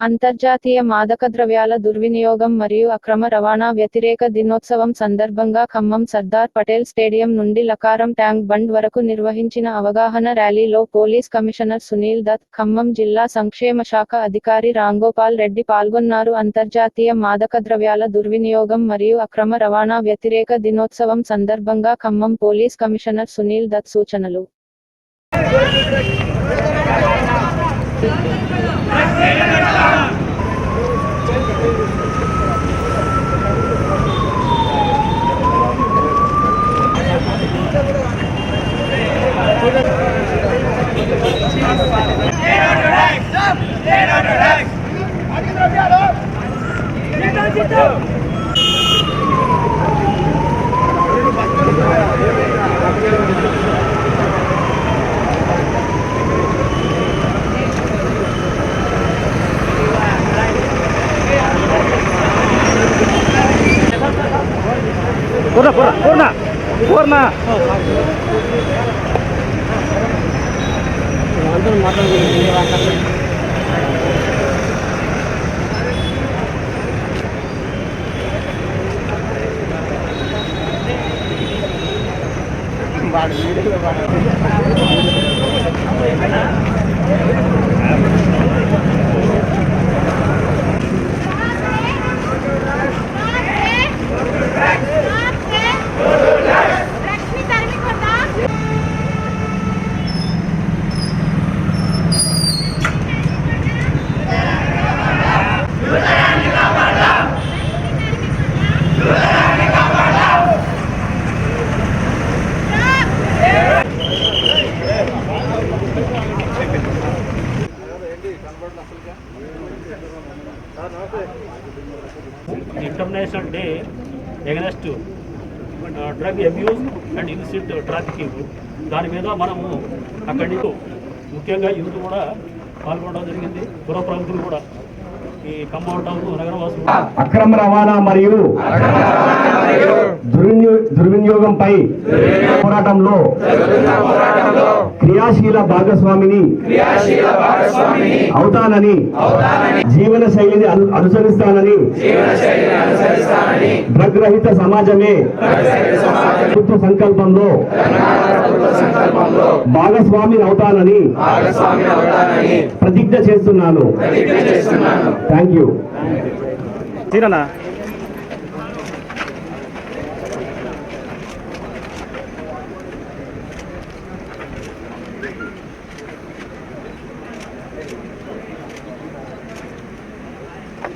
అంతర్జాతీయ మాదకద్రవ్యాల దుర్వినియోగం మరియు అక్రమ రవాణా వ్యతిరేక దినోత్సవం సందర్భంగా ఖమ్మం సర్దార్ పటేల్ స్టేడియం నుండి లకారం ట్యాంక్ బండ్ వరకు నిర్వహించిన అవగాహన ర్యాలీలో పోలీస్ కమిషనర్ సునీల్ దత్ ఖమ్మం జిల్లా సంక్షేమ శాఖ అధికారి రాంగోపాల్ రెడ్డి పాల్గొన్నారు. అంతర్జాతీయ మాదకద్రవ్యాల దుర్వినియోగం మరియు అక్రమ రవాణా వ్యతిరేక దినోత్సవం సందర్భంగా ఖమ్మం పోలీస్ కమిషనర్ సునీల్ దత్ సూచనలు. పూర్ణ పూర్ణ పూర్ణ Purna Lakshmi international day against drug abuse and illicit trafficking దాని మీద మనము అక్కడి నుంచి ముఖ్యంగా యూత్ కూడా పాల్గొనడం జరిగింది. పుర ప్రముఖులు కూడా ఈ ఖమ్మం టౌన్ నగరవాసులు అక్రమ రవాణా మరియు దుర్వినియో- దుర్వినియోగంపై పోరాటంలో క్రియాశీల భాగస్వామిని అవుతానని. జీవన శైలిని అను- అనుసరిస్తానని. డ్రగ్ రహిత సమాజమే. ప్రభుత్వ సంకల్పంలో. భాగస్వామిని అవుతానని. ప్రతిజ్ఞ చేస్తున్నాను. Thank you.